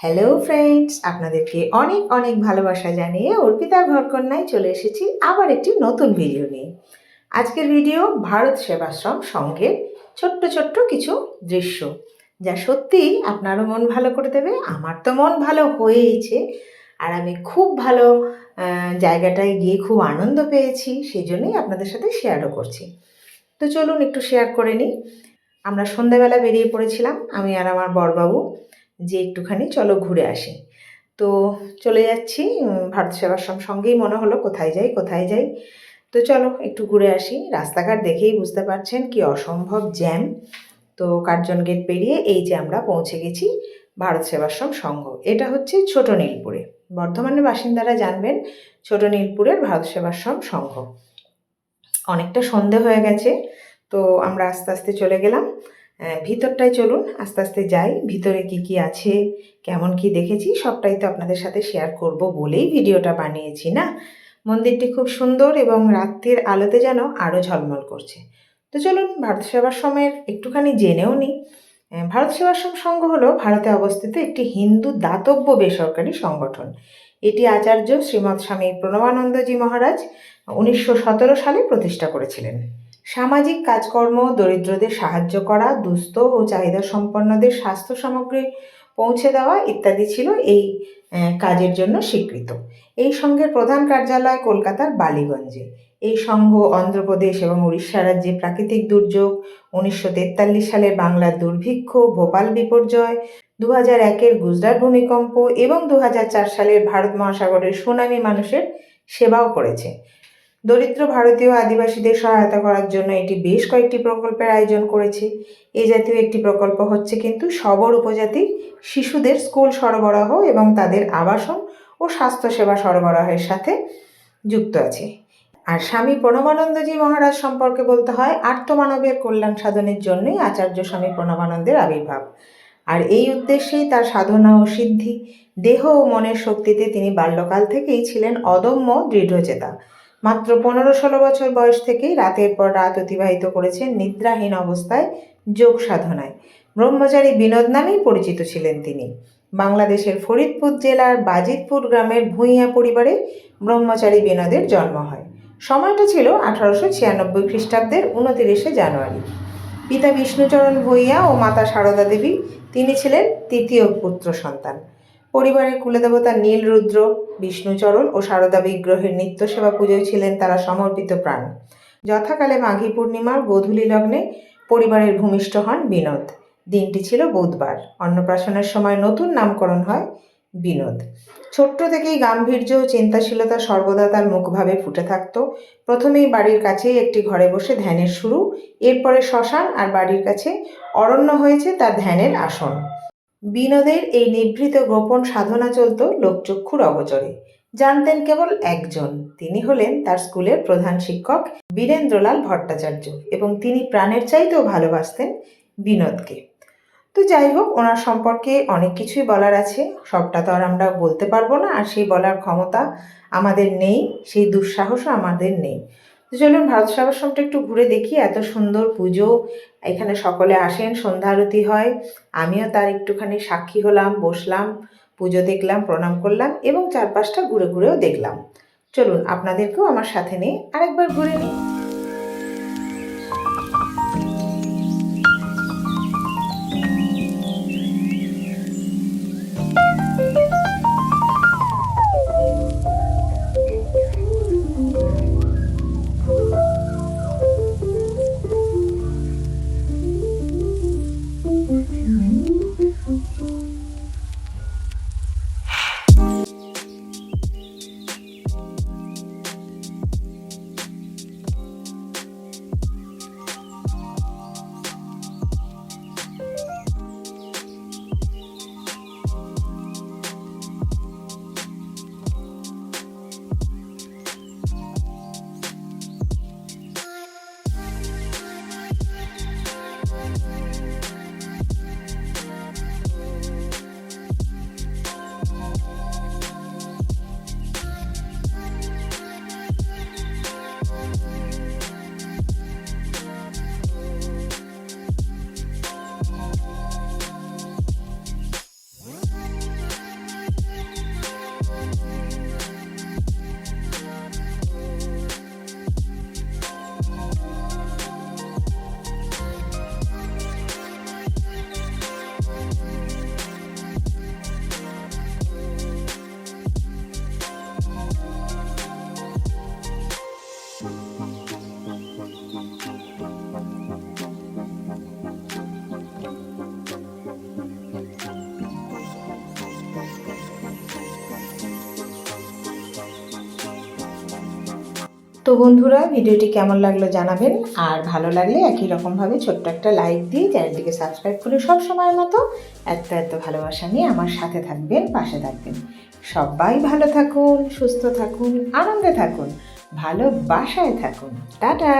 Hello friends আপনাদেরকে অনেক অনেক ভালোবাসা জানিয়ে অর্পিতার ঘরকন্যায় চলে এসেছি আবার একটি নতুন ভিডিও নিয়ে। আজকের ভিডিও ভারত সেবাশ্রম সঙ্গের ছোট্ট ছোট্ট কিছু দৃশ্য, যা সত্যিই আপনারও মন ভালো করে দেবে, আমার তো মন ভালো হয়েইছে। আর আমি খুব ভালো জায়গাটায় গিয়ে খুব আনন্দ পেয়েছি, সেই জন্যই আপনাদের সাথে শেয়ারও করছি। তো চলুন একটু শেয়ার করে নিই। আমরা সন্ধ্যাবেলা বেরিয়ে পড়েছিলাম, আমি আর আমার বরবাবু। যে একটুখানি চলো ঘুরে আসি। তো চলে যাচ্ছি ভারত সেবাশ্রম সঙ্গেই মনে হলো কোথায় যাই কোথায় যাই। তো চলো একটু ঘুরে আসি। রাস্তাঘাট দেখেই বুঝতে পারছেন কি অসম্ভব জ্যাম। তো কার্জন গেট পেরিয়ে এই যে আমরা পৌঁছে গেছি ভারত সেবাশ্রম সংঘ এটা হচ্ছে ছোট নীলপুরে। বর্ধমানের বাসিন্দারা জানবেন ছোট নীলপুরের ভারত সেবাশ্রম সংঘ অনেকটা সন্ধে হয়ে গেছে, তো আমরা আস্তে আস্তে চলে গেলাম। ভিতরটায় চলুন, আস্তে আস্তে যাই, ভিতরে কি কি আছে, কেমন কি দেখেছি, সবটাই তো আপনাদের সাথে শেয়ার করব বলেই ভিডিওটা বানিয়েছি, না? মন্দিরটি খুব সুন্দর এবং রাত্রির আলোতে যেন আরও ঝলমল করছে। তো চলুন, ভারত সেবাশ্রমের একটুখানি জেনেও নিই ভারত সেবাশ্রম সংঘ হলো ভারতে অবস্থিত একটি হিন্দু দাতব্য বেসরকারি সংগঠন। এটি আচার্য শ্রীমৎ স্বামী প্রণবানন্দজি মহারাজ উনিশশো সতেরো সালে প্রতিষ্ঠা করেছিলেন। সামাজিক কাজকর্ম দরিদ্রদের সাহায্য করা, দুস্থ ও চাহিদা সম্পন্নদের স্বাস্থ্য সামগ্রী পৌঁছে দেওয়া ইত্যাদি ছিল এই কাজের জন্য স্বীকৃত। এই সংঘের প্রধান কার্যালয় কলকাতার বালিগঞ্জে। এই সংঘ অন্ধ্রপ্রদেশ এবং উড়িষ্যা রাজ্যে প্রাকৃতিক দুর্যোগ, উনিশশো তেতাল্লিশ সালের বাংলার দুর্ভিক্ষ, ভোপাল বিপর্যয় দু হাজার একের গুজরাট ভূমিকম্প এবং দু হাজার চার সালের ভারত মহাসাগরের সুনামি মানুষের সেবাও করেছে। দরিদ্র ভারতীয় আদিবাসীদের সহায়তা করার জন্য এটি বেশ কয়েকটি প্রকল্পের আয়োজন করেছে। এ জাতীয় একটি প্রকল্প হচ্ছে কিন্তু সবর উপজাতির শিশুদের স্কুল সরবরাহ এবং তাদের আবাসন ও স্বাস্থ্যসেবা সরবরাহের সাথে যুক্ত আছে। আর স্বামী প্রণবানন্দজি মহারাজ সম্পর্কে বলতে হয় আত্মমানবের কল্যাণ সাধনের জন্যই আচার্য স্বামী প্রণবানন্দের আবির্ভাব। আর এই উদ্দেশ্যেই তার সাধনা ও সিদ্ধি, দেহ ও মনের শক্তিতে তিনি বাল্যকাল থেকেই ছিলেন অদম্য দৃঢ়চেতা। মাত্র পনেরো ষোলো বছর বয়স থেকেই রাতের পর রাত অতিবাহিত করেছেন নিদ্রাহীন অবস্থায় যোগ সাধনায়। ব্রহ্মচারী বিনোদ নামেই পরিচিত ছিলেন তিনি। বাংলাদেশের ফরিদপুর জেলার বাজিতপুর গ্রামের ভূঁইয়া পরিবারে ব্রহ্মচারী বিনোদের জন্ম হয়। সময়টা ছিল আঠারোশো ছিয়ানব্বই খ্রিস্টাব্দের উনতিরিশে জানুয়ারি। পিতা বিষ্ণুচরণ ভূঁইয়া ও মাতা সারদা দেবী, তিনি ছিলেন তৃতীয় পুত্র সন্তান। পরিবারের কুলদেবতা নীল রুদ্র বিষ্ণুচরণ ও সারদা বিগ্রহের নিত্য সেবা পুজোয় ছিলেন তারা সমর্পিত প্রাণ। যথাকালে মাঘী পূর্ণিমার গোধূলি লগ্নে পরিবারের ভূমিষ্ঠ হন বিনোদ। দিনটি ছিল বুধবার। অন্নপ্রাশনের সময় নতুন নামকরণ হয় বিনোদ। ছোট্ট থেকেই গাম্ভীর্য ও চিন্তাশীলতা সর্বদা তার মুখভাবে ফুটে থাকত। প্রথমেই বাড়ির কাছেই একটি ঘরে বসে ধ্যানের শুরু, এরপরে শ্মশান আর বাড়ির কাছে অরণ্য হয়েছে তার ধ্যানের আসন। বিনোদের এই নিভৃত গোপন সাধনা চলত লোকচক্ষুর অগোচরে। জানতেন কেবল একজন, তিনি হলেন তার স্কুলের প্রধান শিক্ষক বীরেন্দ্রলাল ভট্টাচার্য এবং তিনি প্রাণের চাইতেও ভালোবাসতেন বিনোদকে। তো যাই হোক, ওনার সম্পর্কে অনেক কিছুই বলার আছে, সবটা তো আর আমরা বলতে পারব না, আর সেই বলার ক্ষমতা আমাদের নেই, সেই দুঃসাহসও আমাদের নেই। তো চলুন ভারত সেবাশ্রমটা একটু ঘুরে দেখি, এত সুন্দর পুজো, এখানে সকলে আসেন, সন্ধ্যা আরতি হয়, আমিও তার একটুখানি সাক্ষী হলাম, বসলাম, পুজো দেখলাম, প্রণাম করলাম এবং চারপাশটা ঘুরে ঘুরেও দেখলাম। চলুন আপনাদেরকেও আমার সাথে নিয়ে আরেকবার ঘুরে নিই। তো বন্ধুরা, ভিডিওটি কেমন লাগল জানাবেন। আর ভালো লাগলে একই রকমভাবে ছোট্ট একটা লাইক দিয়ে চ্যানেলটিকে সাবস্ক্রাইব করে সব সময়ের মতো এত এত ভালোবাসা নিয়ে আমার সাথে থাকবেন, পাশে থাকবেন। সবাই ভালো থাকুন, সুস্থ থাকুন, আনন্দে থাকুন, ভালোবাসায় থাকুন। টাটা!